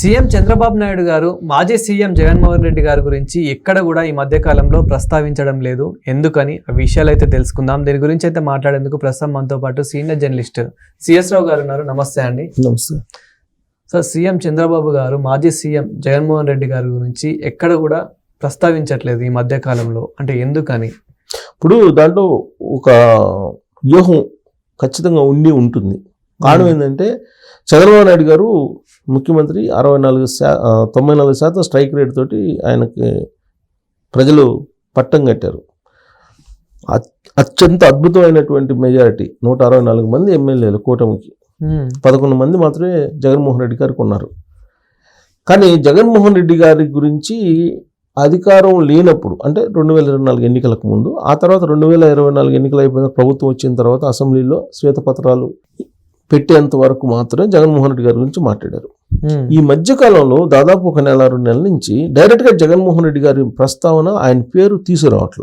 CM Chandrababu Naidu గారు మాజీ CM Jaganmohan Reddy గారి గురించి ఎక్కడ కూడా ఈ మధ్య కాలంలో ప్రస్తావించడం లేదు. ఎందుకని? ఆ విషయాలు అయితే తెలుసుకుందాం. దీని గురించి అయితే మాట్లాడేందుకు ప్రస్తుతం మనతో పాటు సీనియర్ జర్నలిస్ట్ సిఎస్ రావు గారు ఉన్నారు. నమస్తే అండి. నమస్తే. సార్ సీఎం చంద్రబాబు గారు మాజీ సీఎం జగన్మోహన్ రెడ్డి గారి గురించి ఎక్కడ కూడా ప్రస్తావించట్లేదు ఈ మధ్య కాలంలో అంటే ఎందుకని? ఇప్పుడు దాంట్లో ఒక వ్యూహం ఖచ్చితంగా ఉండి ఉంటుంది. కారణం ఏంటంటే చంద్రబాబు నాయుడు గారు ముఖ్యమంత్రి అరవై నాలుగు శా తొంభై నాలుగు శాతం స్ట్రైక్ రేట్ తోటి ఆయనకి ప్రజలు పట్టం కట్టారు. అత్- అత్యంత అద్భుతమైనటువంటి మెజారిటీ నూట అరవై నాలుగు మంది ఎమ్మెల్యేలు కూటమికి. పదకొండు మంది మాత్రమే జగన్మోహన్ రెడ్డి గారికి ఉన్నారు. కానీ జగన్మోహన్ రెడ్డి గారి గురించి అధికారం లేనప్పుడు అంటే రెండు వేల ఇరవై నాలుగు ఎన్నికలకు ముందు ఆ తర్వాత రెండు వేల ఇరవై నాలుగు ఎన్నికలు అయిపోయిన ప్రభుత్వం వచ్చిన తర్వాత అసెంబ్లీలో శ్వేతపత్రాలు పెట్టేంత వరకు మాత్రమే జగన్మోహన్ రెడ్డి గారి గురించి మాట్లాడారు. ఈ మధ్యకాలంలో దాదాపు ఒక నెల రెండు నెలల నుంచి డైరెక్ట్గా జగన్మోహన్ రెడ్డి గారి ప్రస్తావన ఆయన పేరు తీసుకురావట్ల.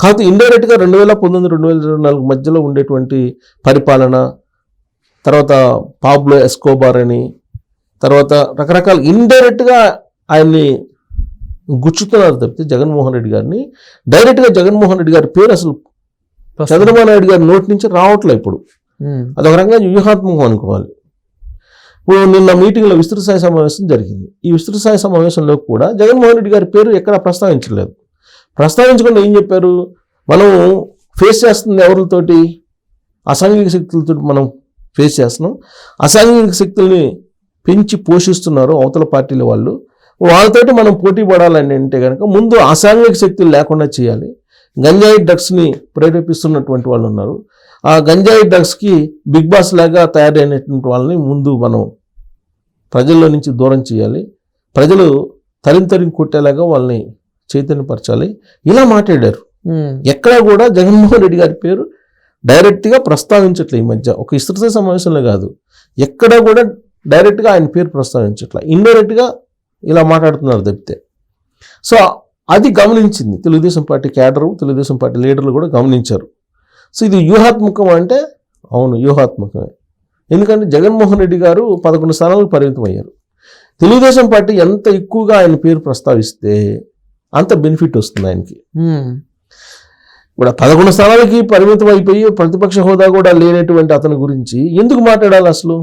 కాకపోతే ఇండైరెక్ట్గా రెండు వేల పంతొమ్మిది రెండు వేల ఇరవై నాలుగు మధ్యలో ఉండేటువంటి పరిపాలన తర్వాత పాబ్లో ఎస్కోబార్ అని తర్వాత రకరకాల ఇండైరెక్ట్గా ఆయన్ని గుచ్చుతున్నారు తప్పితే జగన్మోహన్ రెడ్డి గారిని డైరెక్ట్గా జగన్మోహన్ రెడ్డి గారి పేరు అసలు చంద్రబాబు నాయుడు గారి నోటి నుంచి రావట్లే ఇప్పుడు. Hmm. అదొక రకంగా వ్యూహాత్మకం అనుకోవాలి. ఇప్పుడు నిన్న మీటింగ్లో విస్తృత స్థాయి సమావేశం జరిగింది. ఈ విస్తృత స్థాయి సమావేశంలో కూడా జగన్మోహన్ రెడ్డి గారి పేరు ఎక్కడ ప్రస్తావించలేదు. ప్రస్తావించకుండా ఏం చెప్పారు? మనం ఫేస్ చేస్తుంది ఎవరితోటి? అసాంఘిక శక్తులతో మనం ఫేస్ చేస్తున్నాం. అసాంఘిక శక్తుల్ని పెంచి పోషిస్తున్నారు అవతల పార్టీల వాళ్ళు. వాళ్ళతోటి మనం పోటీ పడాలని అంటే కనుక ముందు అసాంఘిక శక్తులు లేకుండా చేయాలి. గంజాయి డ్రగ్స్ని ప్రేరేపిస్తున్నటువంటి వాళ్ళు ఉన్నారు. ఆ గంజాయి డ్రగ్స్కి బిగ్ బాస్ లాగా తయారైనటువంటి వాళ్ళని ముందు మనం ప్రజల్లో నుంచి దూరం చేయాలి. ప్రజలు తరిం తరిం కొట్టేలాగా వాళ్ళని చైతన్యపరచాలి. ఇలా మాట్లాడారు. ఎక్కడా కూడా జగన్మోహన్ రెడ్డి గారి పేరు డైరెక్ట్గా ప్రస్తావించట్లే ఈ మధ్య. ఒక విస్తృత సమావేశంలో కాదు. ఎక్కడా కూడా డైరెక్ట్గా ఆయన పేరు ప్రస్తావించట్లే. ఇండైరెక్ట్గా ఇలా మాట్లాడుతున్నారు తప్పితే. సో అది గమనించింది. Telugu Desam party cadre Telugu Desam party లీడర్లు కూడా గమనించారు. సో ఇది వ్యూహాత్మకం అంటే అవును వ్యూహాత్మకమే. ఎందుకంటే జగన్మోహన్ రెడ్డి గారు పదకొండు స్థానాలకు పరిమితం అయ్యారు తెలుగుదేశం పార్టీ ఎంత ఎక్కువగా ఆయన పేరు ప్రస్తావిస్తే అంత బెనిఫిట్ వస్తుంది ఆయనకి. ఇప్పుడు పదకొండు స్థానాలకి పరిమితం అయిపోయి ప్రతిపక్ష హోదా కూడా లేనటువంటి అతని గురించి ఎందుకు మాట్లాడాలి అసలు?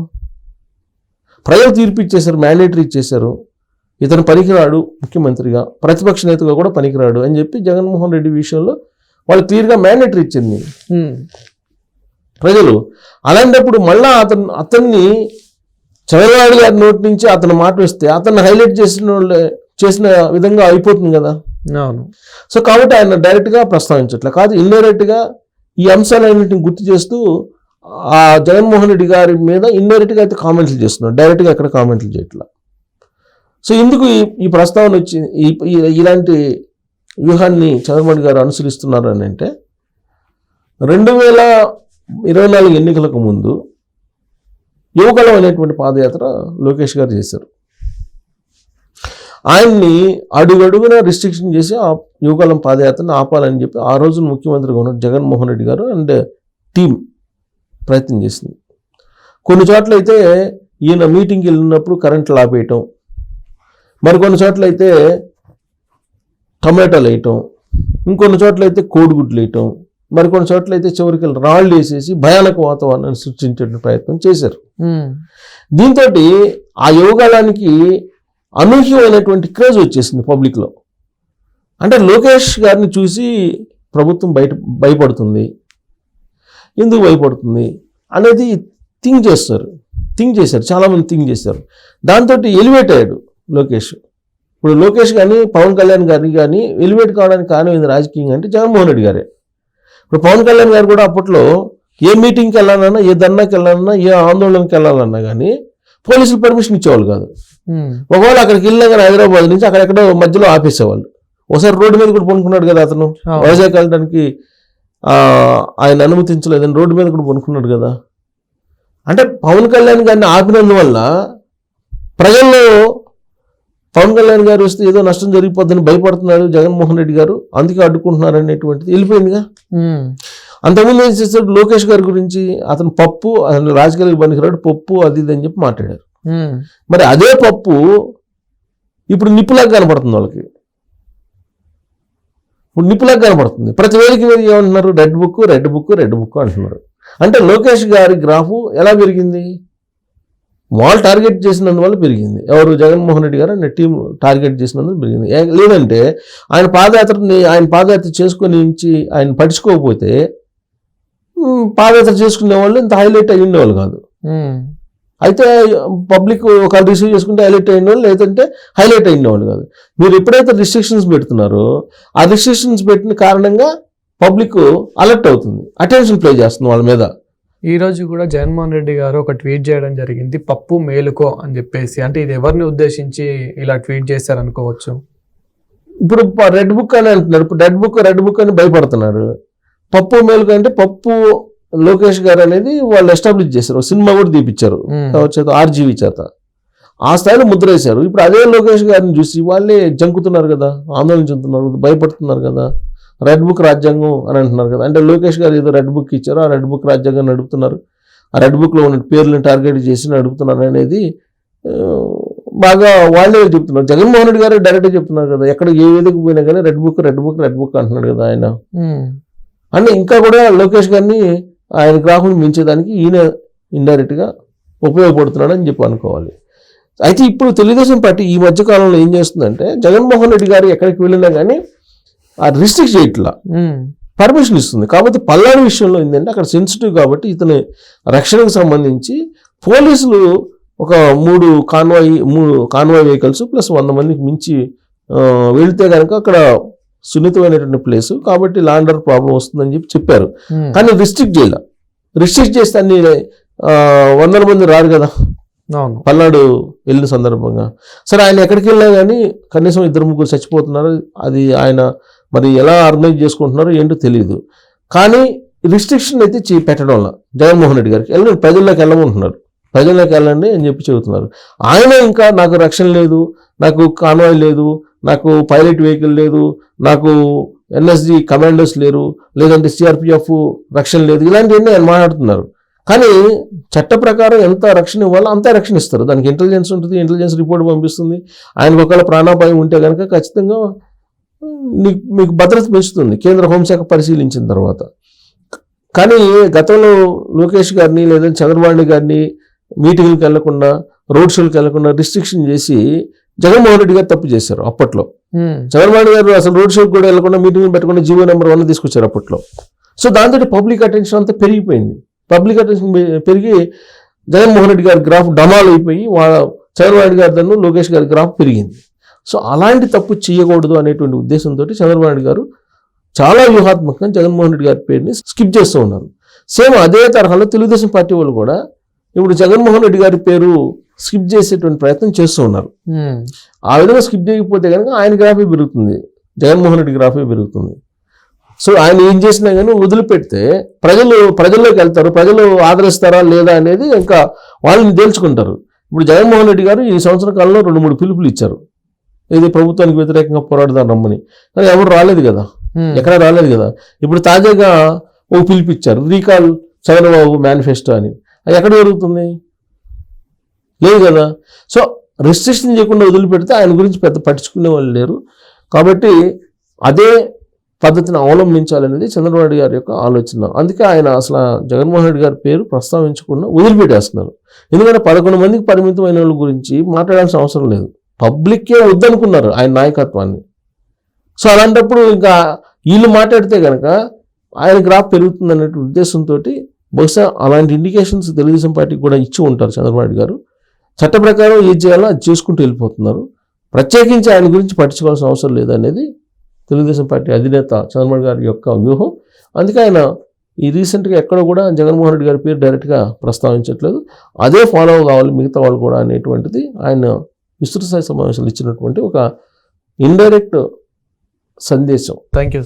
ప్రజలు తీర్పు ఇచ్చేశారు మ్యాండేటరీ ఇచ్చేశారు. ఇతను పనికిరాడు ముఖ్యమంత్రిగా ప్రతిపక్ష నేతగా కూడా పనికిరాడు అని చెప్పి జగన్మోహన్ రెడ్డి విషయంలో వాళ్ళు క్లియర్గా మ్యాండేటరీ ఇచ్చింది. ప్రజలు అలాంటప్పుడు మళ్ళా అతను అతన్ని చంద్రబాబు గారి నోటి నుంచి అతను మాట వస్తే అతన్ని హైలైట్ చేసిన వాళ్ళే చేసిన విధంగా అయిపోతుంది కదా. అవును. సో కాబట్టి ఆయన డైరెక్ట్గా ప్రస్తావించట్లే. కాదు ఇండైరెక్ట్గా ఈ అంశాలన్నింటిని గుర్తు చేస్తూ ఆ జగన్మోహన్ రెడ్డి గారి మీద ఇండైరెక్ట్గా అయితే కామెంట్లు చేస్తున్నాడు. డైరెక్ట్గా ఎక్కడ కామెంట్లు చేయట్లా. సో ఎందుకు ఈ ఈ ప్రస్తావన వచ్చి ఈ ఈ- ఇలాంటి వ్యూహాన్ని చంద్రబాబు గారు అనుసరిస్తున్నారు అని అంటే రెండు వేల ఇరవై నాలుగు ఎన్నికలకు ముందు యువకలం అనేటువంటి పాదయాత్ర లోకేష్ గారు చేశారు. ఆయన్ని అడుగడుగున రిస్ట్రిక్షన్ చేసి ఆ యువకాలం పాదయాత్రను ఆపాలని చెప్పి ఆ రోజున ముఖ్యమంత్రిగా ఉన్న జగన్మోహన్ రెడ్డి గారు అండ్ టీం ప్రయత్నం చేసింది. కొన్ని చోట్ల అయితే ఈయన మీటింగ్కి వెళ్ళినప్పుడు కరెంట్లు ఆపేయటం మరికొన్ని చోట్ల అయితే టమాటాలు వేయటం ఇంకొన్ని చోట్ల అయితే కోడిగుడ్లు వేయటం మరికొన్ని చోట్ల అయితే చివరికి రాళ్ళు వేసేసి భయానక వాతావరణాన్ని సృష్టించే ప్రయత్నం చేశారు. దీంతో ఆ యోగాలానికి అనూహ్యమైనటువంటి క్రేజ్ వచ్చేసింది పబ్లిక్లో. అంటే లోకేష్ గారిని చూసి ప్రభుత్వం బయట భయపడుతుంది. ఎందుకు భయపడుతుంది? అనేది థింక్ చేస్తారు. థింక్ చేశారు. చాలామంది థింక్ చేశారు. దాంతో ఎలివేట్ అయ్యాడు లోకేష్. ఇప్పుడు లోకేష్ కానీ పవన్ కళ్యాణ్ గారిని కానీ ఎలివేట్ కావడానికి కారణం ఏంది రాజకీయంగా అంటే జగన్మోహన్ రెడ్డి గారే. ఇప్పుడు పవన్ కళ్యాణ్ గారు కూడా అప్పట్లో ఏ మీటింగ్కి వెళ్ళాలన్నా ఏ ధర్నాకి వెళ్ళాలన్నా ఏ ఆందోళనకి వెళ్ళాలన్నా కానీ పోలీసులు పర్మిషన్ ఇచ్చేవాళ్ళు కాదు. ఒకవేళ అక్కడికి వెళ్ళినా కానీ హైదరాబాద్ నుంచి అక్కడెక్కడో మధ్యలో ఆపేసేవాళ్ళు. ఒకసారి రోడ్డు మీద కూడా పనుకున్నాడు కదా అతను. వైజాగ్ వెళ్ళడానికి ఆయన అనుమతించలేదని రోడ్డు మీద కూడా పనుకున్నాడు కదా. అంటే పవన్ కళ్యాణ్ గారిని ఆపినందువల్ల ప్రజల్లో పవన్ కళ్యాణ్ గారు వస్తే ఏదో నష్టం జరిగిపోద్దని భయపడుతున్నారు జగన్మోహన్ రెడ్డి గారు. అందుకే అడ్డుకుంటున్నారు అనేటువంటిది వెళ్ళిపోయిందిగా. అంతకుముందు ఏం చేశారు లోకేష్ గారి గురించి అతను పప్పు అతను రాజకీయాలకు పనికిరాడు పప్పు అది ఇది అని చెప్పి మాట్లాడారు. మరి అదే పప్పు ఇప్పుడు నిప్పులాగా కనపడుతుంది వాళ్ళకి. ఇప్పుడు నిప్పులాగా కనపడుతుంది. ప్రతి వేదిక మీద ఏమంటున్నారు? Red book red book red book అంటున్నారు. అంటే లోకేష్ గారి గ్రాఫ్ ఎలా పెరిగింది? వాళ్ళు టార్గెట్ చేసినందువల్ల పెరిగింది. ఎవరు? జగన్మోహన్ రెడ్డి గారు అనే టీం టార్గెట్ చేసినందువల్ల పెరిగింది. లేదంటే ఆయన పాదయాత్రని ఆయన పాదయాత్ర చేసుకొని నుంచి ఆయన పట్టించుకోకపోతే పాదయాత్ర చేసుకునే వాళ్ళు ఇంత హైలైట్ అయ్యి ఉండేవాళ్ళు కాదు. అయితే పబ్లిక్ ఒకళ్ళు రిసీవ్ చేసుకుంటే హైలైట్ అయిన వాళ్ళు లేదంటే హైలైట్ అయిన వాళ్ళు కాదు. మీరు ఎప్పుడైతే రిస్ట్రిక్షన్స్ పెడుతున్నారో ఆ రిస్ట్రిక్షన్స్ పెట్టిన కారణంగా పబ్లిక్ అలర్ట్ అవుతుంది. అటెన్షన్ ప్లే చేస్తుంది వాళ్ళ మీద. ఈ రోజు కూడా జగన్మోహన్ రెడ్డి గారు ఒక ట్వీట్ చేయడం జరిగింది పప్పు మేలుకో అని చెప్పేసి. అంటే ఇది ఎవరిని ఉద్దేశించి ఇలా ట్వీట్ చేశారు అనుకోవచ్చు? ఇప్పుడు రెడ్ బుక్ అని అంటున్నారు ఇప్పుడు రెడ్ బుక్ రెడ్ బుక్ అని భయపడుతున్నారు. పప్పు మేలుకు అంటే పప్పు లోకేష్ గారు అనేది వాళ్ళు ఎస్టాబ్లిష్ చేశారు. సినిమా కూడా తీపిచ్చారు. చేత ఆర్జీవి చేత. ఆ స్థాయిలో ముద్ర వేశారు ఇప్పుడు అదే లోకేష్ గారిని చూసి వాళ్ళే జంకుతున్నారు కదా ఆందోళన చెందుతున్నారు భయపడుతున్నారు కదా. రెడ్ బుక్ రాజ్యాంగం అని అంటున్నారు కదా. అంటే లోకేష్ గారు ఏదో రెడ్ బుక్ ఇచ్చారు ఆ రెడ్ బుక్ రాజ్యాంగం నడుపుతున్నారు. ఆ రెడ్ బుక్లో ఉన్న పేర్లను టార్గెట్ చేసి నడుపుతున్నారు అనేది బాగా వాళ్ళే చెప్తున్నారు. జగన్మోహన్ రెడ్డి గారు డైరెక్ట్గా చెప్తున్నారు కదా. ఎక్కడ ఏ వేదిక పోయినా కానీ red book red book red book అంటున్నాడు కదా ఆయన. అంటే ఇంకా కూడా లోకేష్ గారిని ఆయన గ్రాఫ్ని మించేదానికి ఈయన ఇండైరెక్ట్గా ఉపయోగపడుతున్నాడని చెప్పి అనుకోవాలి. అయితే ఇప్పుడు తెలుగుదేశం పార్టీ ఈ మధ్య కాలంలో ఏం చేస్తుందంటే జగన్మోహన్ రెడ్డి గారు ఎక్కడికి వెళ్ళినా కానీ రిస్ట్రిక్ట్ చేయట్లా. పర్మిషన్ ఇస్తుంది. కాకపోతే పల్నాడు విషయంలో ఏంటంటే అక్కడ సెన్సిటివ్ కాబట్టి ఇతని రక్షణకు సంబంధించి పోలీసులు ఒక మూడు కాన్వాయ్ మూడు కాన్వాయ్ వెహికల్స్ ప్లస్ వంద మందికి మించి వెళ్తే కనుక అక్కడ సున్నితమైనటువంటి ప్లేస్ కాబట్టి లాండర్ ప్రాబ్లం వస్తుందని చెప్పి చెప్పారు. కానీ రిస్ట్రిక్ట్ చేయాల. రిస్ట్రిక్ట్ చేస్తే అన్ని వందల మంది రారు కదా. పల్నాడు వెళ్ళిన సందర్భంగా. సరే ఆయన ఎక్కడికి వెళ్ళినా కానీ కనీసం ఇద్దరు ముగ్గురు చచ్చిపోతున్నారు. అది ఆయన మరి ఎలా ఆర్గనైజ్ చేసుకుంటున్నారో ఏంటో తెలియదు కానీ రిస్ట్రిక్షన్ అయితే చే- పెట్టడం వల్ల జగన్మోహన్ రెడ్డి గారికి. వెళ్ళండి ప్రజల్లోకి వెళ్ళమంటున్నారు. ప్రజల్లోకి వెళ్ళండి అని చెప్పి చెబుతున్నారు. ఆయన ఇంకా నాకు రక్షణ లేదు నాకు కాన్వాయ్ లేదు నాకు పైలట్ వెహికల్ లేదు నాకు ఎన్ఎస్జి కమాండర్స్ లేరు లేదంటే సిఆర్పిఎఫ్ రక్షణ లేదు. ఇలాంటివన్నీ ఆయన మాట్లాడుతున్నారు. కానీ చట్ట ప్రకారం ఎంత రక్షణ ఇవ్వాలో అంతా రక్షణ ఇస్తారు. దానికి ఇంటెలిజెన్స్ ఉంటుంది ఇంటెలిజెన్స్ రిపోర్ట్ పంపిస్తుంది. ఆయనకు ఒకవేళ ప్రాణాపాయం ఉంటే కనుక ఖచ్చితంగా మీకు భద్రత పెంచుతుంది. కేంద్ర హోంశాఖ పరిశీలించిన తర్వాత. కానీ గతంలో లోకేష్ గారిని లేదా చంద్రబాబు గారిని మీటింగ్లకు వెళ్ళకుండా రోడ్ షోలకు వెళ్ళకుండా రిస్ట్రిక్షన్ చేసి జగన్మోహన్ రెడ్డి గారు తప్పు చేశారు అప్పట్లో. చంద్రబాబు గారు అసలు రోడ్ షోకి కూడా వెళ్ళకుండా మీటింగ్ పెట్టకుండా జీవో నెంబర్ వన్ తీసుకొచ్చారు అప్పట్లో. సో దాంతో పబ్లిక్ అటెన్షన్ అంతా పెరిగిపోయింది. పబ్లిక్ అటెన్షన్ పెరిగి జగన్మోహన్ రెడ్డి గారి గ్రాఫ్ డమాల్ అయిపోయి వాళ్ళ చంద్రబాబు గారి దన్ను లోకేష్ గారి గ్రాఫ్ పెరిగింది. సో అలాంటి తప్పు చేయకూడదు అనేటువంటి ఉద్దేశంతో చంద్రబాబు నాయుడు గారు చాలా వ్యూహాత్మకంగా జగన్మోహన్ రెడ్డి గారి పేరుని స్కిప్ చేస్తూ ఉన్నారు. సేమ్ అదే తరహాలో తెలుగుదేశం పార్టీ వాళ్ళు కూడా ఇప్పుడు జగన్మోహన్ రెడ్డి గారి పేరు స్కిప్ చేసేటువంటి ప్రయత్నం చేస్తూ ఉన్నారు. ఆ విధంగా స్కిప్ చేయకపోతే కనుక ఆయన గ్రాఫే పెరుగుతుంది. జగన్మోహన్ రెడ్డి గ్రాఫే పెరుగుతుంది. సో ఆయన ఏం చేసినా కానీ వదిలిపెడితే ప్రజలు ప్రజల్లోకి వెళ్తారు. ప్రజలు ఆదరిస్తారా లేదా అనేది ఇంకా వాళ్ళని తేల్చుకుంటారు. ఇప్పుడు జగన్మోహన్ రెడ్డి గారు ఈ సంవత్సర కాలంలో రెండు మూడు పిలుపులు ఇచ్చారు. ఇది ప్రభుత్వానికి వ్యతిరేకంగా పోరాడదాం రమ్మని. కానీ ఎవరు రాలేదు కదా. ఎక్కడ రాలేదు కదా. ఇప్పుడు తాజాగా ఓ పిలుపు ఇచ్చారు రీకాల్ చంద్రబాబు మేనిఫెస్టో అని. అది ఎక్కడ జరుగుతుంది? లేదు కదా. సో రిస్ట్రిక్షన్ చేయకుండా వదిలిపెడితే ఆయన గురించి పెద్ద పట్టించుకునే వాళ్ళు లేరు. కాబట్టి అదే పద్ధతిని అవలంబించాలనేది చంద్రబాబు నాయుడు గారి యొక్క ఆలోచన. అందుకే ఆయన అసలు జగన్మోహన్ రెడ్డి గారి పేరు ప్రస్తావించకుండా వదిలిపెట్టేస్తున్నారు. ఎందుకంటే పదకొండు మందికి పరిమితమైన వాళ్ళ గురించి మాట్లాడాల్సిన అవసరం లేదు. పబ్లిక్కే వద్దనుకున్నారు ఆయన నాయకత్వాన్ని. సో అలాంటప్పుడు ఇంకా వీళ్ళు మాట్లాడితే కనుక ఆయన గ్రాఫ్ పెరుగుతుంది అనేటువంటి ఉద్దేశంతో బహుశా అలాంటి ఇండికేషన్స్ తెలుగుదేశం పార్టీకి కూడా ఇచ్చి ఉంటారు చంద్రబాబు గారు. చట్ట ప్రకారం ఏది చేయాలో అది చేసుకుంటూ వెళ్ళిపోతున్నారు. ప్రత్యేకించి ఆయన గురించి పట్టించుకోవాల్సిన అవసరం లేదనేది తెలుగుదేశం పార్టీ అధినేత చంద్రబాబు గారి యొక్క వ్యూహం. అందుకే ఆయన ఈ రీసెంట్గా ఎక్కడ కూడా జగన్మోహన్ రెడ్డి గారి పేరు డైరెక్ట్గా ప్రస్తావించట్లేదు. అదే ఫాలో కావాలి మిగతా వాళ్ళు కూడా అనేటువంటిది ఆయన విస్తృత స్థాయి సమావేశాలు ఇచ్చినటువంటి ఒక ఇండైరెక్ట్ సందేశం. Thank you